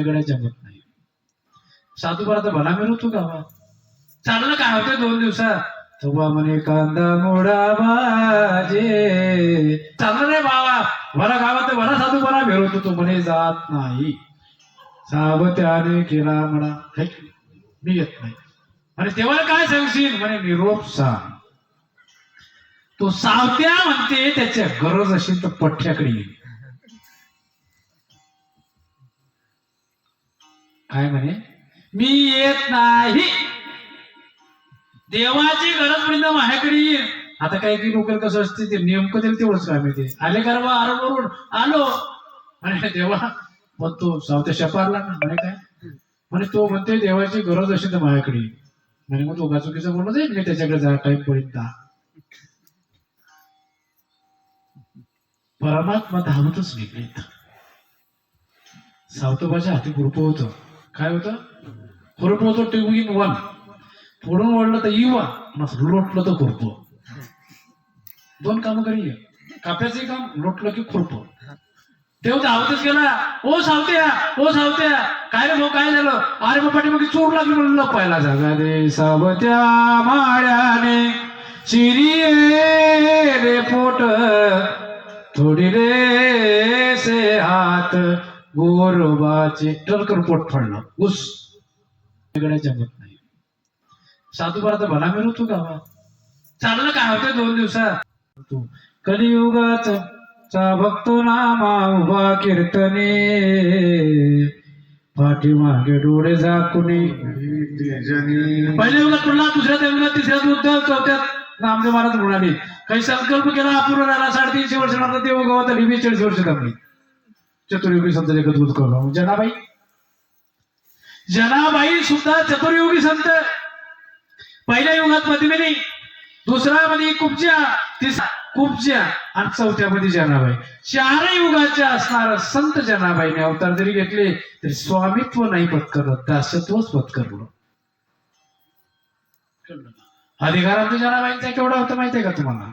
वेगळ्या जमत नाही. साधू साधूबार आता भला मिळू तू गावा चाललं काय होतं दोन दिवसात? तुबा म्हणे कांदा मोडा भाजे. चाललं रे बाबा मला गावात मला साधू बरा मिळवतो तू म्हणे जात नाही. सावत्याने केला म्हणा. है मी येत नाही. आणि तेव्हा काय सांगशील? म्हणे निरोप सांग. तो सावत्या म्हणते त्याच्या गरज असेल तर पठ्ठ्याकडे येईल. काय म्हणे? मी येत नाही. देवाची गरज म्हणजे माझ्याकडे येईल आता काय की लोक कसं असते ते नेमकं तरी तेवढंच काम येते. आले का बा आरोवरून आलो. म्हणे देवा मग तो सावत्या शपारला ना. म्हणे काय? म्हणे तो म्हणते देवाची गरज असेल तर माझ्याकडे म्हणे मग तो चुकीचं बोललो जाईल मी त्याच्याकडे जा टाइम पडेल ता परमात्मा धावतच निघले सावतोबाच्या हाती खुरप होतं. काय होतं? खुरप होतं टू इन वन पुढून ओढलं तर इवा लोटलं तर खुरप. दोन कामं करी काप्याचे काम लोटलं की खुरप. तेव्हा धावतच गेला. ओ सावत्या ओ सावत्या. काय रे भाऊ काय झालं? अरे मग चूर चोर लागली म्हणून लपायला जागा दे सावत्या माळ्याने. चिरी रे पोट. थोडी रे से हात. गोरोबाचे टलकर पोट फाडलं ऊस वेगळ्या जमत नाही. साधूबार तर भला मिळू तू गावा चाललं काय होतं दोन दिवसात? तू कलियुगाच चा भक्तो नामा उभा कीर्तने. पाठीमागे डोळे झाकुने. पहिल्या युगात पुन्हा दुसऱ्या देवला तिसऱ्या युद्धात चौथ्यात नामदेव महाराज म्हणाले काही संकल्प केला अपूर्ण झाला साडेतीनशे वर्ष देव गावात आली चाळीस वर्ष थांबली चतुर्युगी संत जगद्भूत करून जनाबाई. जनाबाई सुद्धा चतुर्युगी संत. पहिल्या युगात पद्मिनी दुसरा म्हणजे मध्ये कुपच्या तिसरा कुपच्या आणि चौथ्यामध्ये म्हणजे जनाबाई. चार युगाच्या असणारा संत जनाबाईने अवतार जरी घेतले तरी स्वामित्व नाही पत्करलं दासत्वच पत्करलं अधिकारांत जनाबाईंचा केवढा होता माहितीये का तुम्हाला?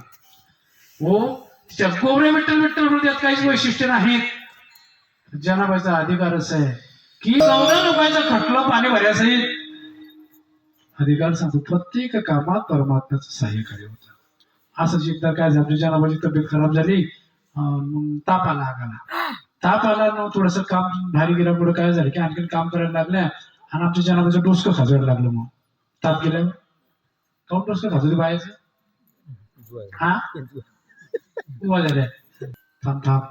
हो तिच्या कोबरे विठ्ठल विठ्ठल हृदयात काहीच वैशिष्ट्य नाहीत. जनाबाईचा अधिकार असं. आहे की चौदा लोकांचं खटलं पाणी भरायचं अधिकार सांगतो प्रत्येक कामात परमात्म्याचं सहाय्यकारी होतं. असंच एकदा काय झालं जनाबाईची तब्येत खराब झाली ताप आला आगाला. ताप आला ना थोडस काम भारी गेल्यामुळे काय झालं की आणखीन काम करायला लागल्या आणि आमच्या जनाबाईचं डोसकं खाजवायला लागलं मग. ताप गेल्यावर? काऊन डोसकं खाजवली बायाचं हा? झाल्या थांब थांब.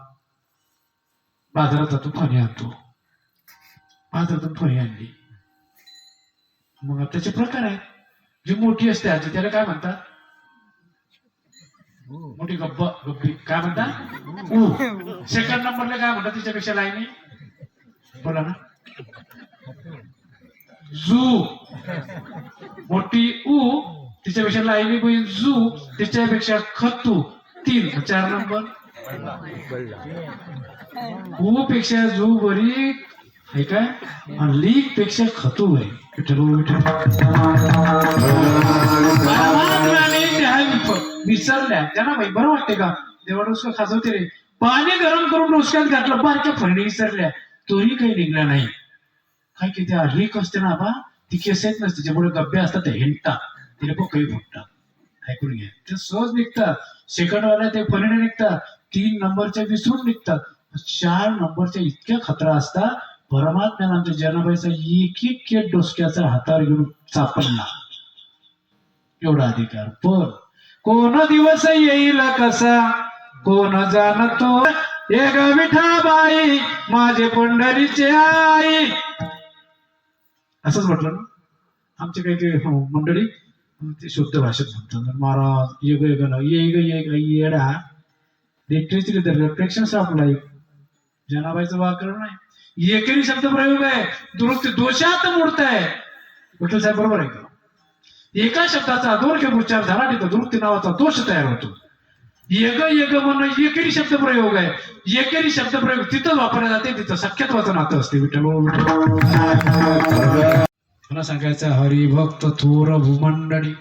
बाजारात जातो फणी आणतो. बाजारातून फणी आणली. मग त्याचे प्रकार आहे. जी मोठी असते आजी त्याला काय म्हणतात? मोठी गब्ब गब्बी. काय म्हणतात? सेकंड नंबरला काय म्हणतात? तिच्यापेक्षा लाईनी. बोला ना. झू मोठी ऊ तिच्यापेक्षा लाईनी बहीण झू तिच्यापेक्षा खतू तीन. चार नंबर पेक्षा झू बरी आहे काय? आणि लीगपेक्षा खतू आहे. विठ्ठल विसरल्या. त्यांना माहीत बरं वाटते का? देवा डोसकं खाजवते रे. पाणी गरम करून डोसक्यात घातलं बारक्या फळणी विसरल्या. तोही काही निघला नाही. काय की त्या लीक असते ना बा ती केस येत नसते. त्याच्यामुळे गब्बे असतात ते हिंडतात. तिला पण काही फुटतात. ऐकून घ्या. ते सहज निघतात. सेकंड वाल्या ते फळीने निघतात. तीन नंबरच्या विसरून निघतात. चार नंबरच्या इतक्या खतरा असतात परमात्म्याला आमच्या जनाबाईचा एक एक केट डोसक्याचा हातावर घेऊन चापडला एवढा अधिकार. पण कोण दिवस येईल कसा? कोण जाणतो? एक विठाबाई माझे पंढरीचे आई. असंच म्हटलं ना? आमचे काही काही हो, मंडळी ते शुद्ध भाषेत म्हणतात महाराज ये ग ये ग ये ग रिफ्लेक्शन ऑफ लाईफ जनाबाईचं वाकरण नाही एकेरी शब्द प्रयोग आहे दुरुस्त दोषात मूर्त आहे. विठ्ठल साहेब बरोबर आहे का? एका शब्दाचा अदोर्घ्य उच्चार झाला तिथं तर दुरुस्ती नावाचा दोष तयार होतो. येग येग म्हणणं एकेरी शब्द प्रयोग आहे. एकेरी शब्द प्रयोग तिथं वापरला जाते तिथं सख्यत्वाचं नातं असते. विठ्ठल हो, मला सांगायचं हरिभक्त थोर भूमंडळी.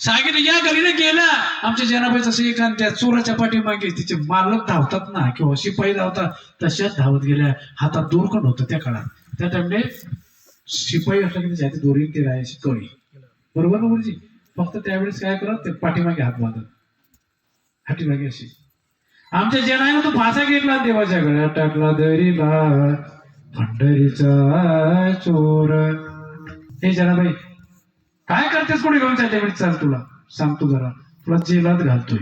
सांगितलं या गलीने गेला. आमच्या जनाबाईचं असं एक त्या चोराच्या पाठीमागे तिचे मालक धावतात ना किंवा शिपाई धावतात. तशाच धावत गेल्या. हातात दोरखंड होतं त्या काळात. त्या टाइमने शिपाई असला की त्याच्या दोरी ते राहायची कळी बरोबर ना गुरुजी फक्त त्यावेळेस काय करत ते पाठीमागे हात बांधत. हाटीमागे अशी. आमच्या जनाने तो फासा घेतला देवाच्या गळ्यात टाकला दरीला. पंढरीचा चोर. हे जनाबाई काय करतेस कोणी घेऊन चालले म्हणजे चाल तुला. सांगतो जरा. तुला जेलात घालतोय.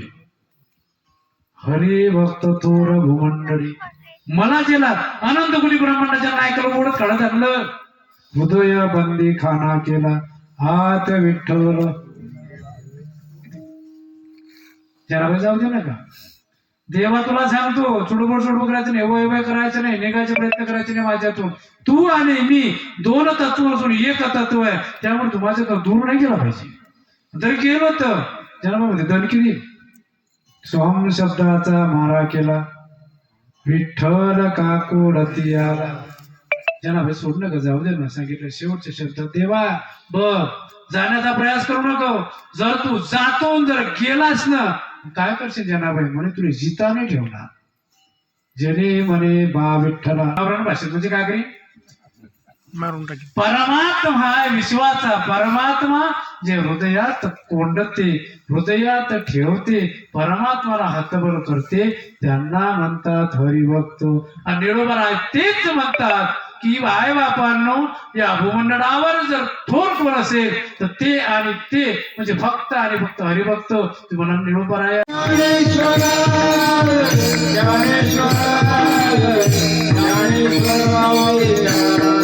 हरे भक्त थोर भूमंडळी. मला जेलात. अनंत कुली ब्रह्मांडाच्या नायकाला ओढत काढत आणलं हृदय बंदी खाना केला. हात विठ्ठल. जरा जाऊ दे ना का? देवा तुला सांगतो चुडबुड चुडबुड करायचं नाही एवढं करायचं नाही निघायचे प्रयत्न करायचे नाही माझ्यातून. तू आणि मी दोन तत्व असून एक तत्व आहे. त्यामुळे तू माझ्यातून दूर नाही गेला पाहिजे. जर गेलो तर जन्मामध्ये दन दे स्वाम शब्दाचा मारा केला. विठ्ठल काकोडती आला ज्यांना भाई सोड नका जाऊ दे ना सांगितलं. शेवटचे शब्द देवा बघ जाण्याचा प्रयास करू नको. जर तू जातो जर गेलास ना काय करशील जनाबाई? म्हणे तुला जिता नाही ठेवणार. जने म्हणे बा विठ्ठला. भाषेत म्हणजे काय करी? मारून टाकी. परमात्मा हा विश्वाचा परमात्मा जे हृदयात कोंडते हृदयात ठेवते परमात्माला हातबर करते त्यांना म्हणतात हरिभक्त. आणि निरोबर आहे तेच म्हणतात. की बाय बापांनो या भूमंडळावर जर थोर कोण असेल तर ते आणि ते म्हणजे फक्त आणि फक्त हरिभक्त तुम्हाला निरोबर आहे ज्ञानेश्वर ज्ञानेश्वर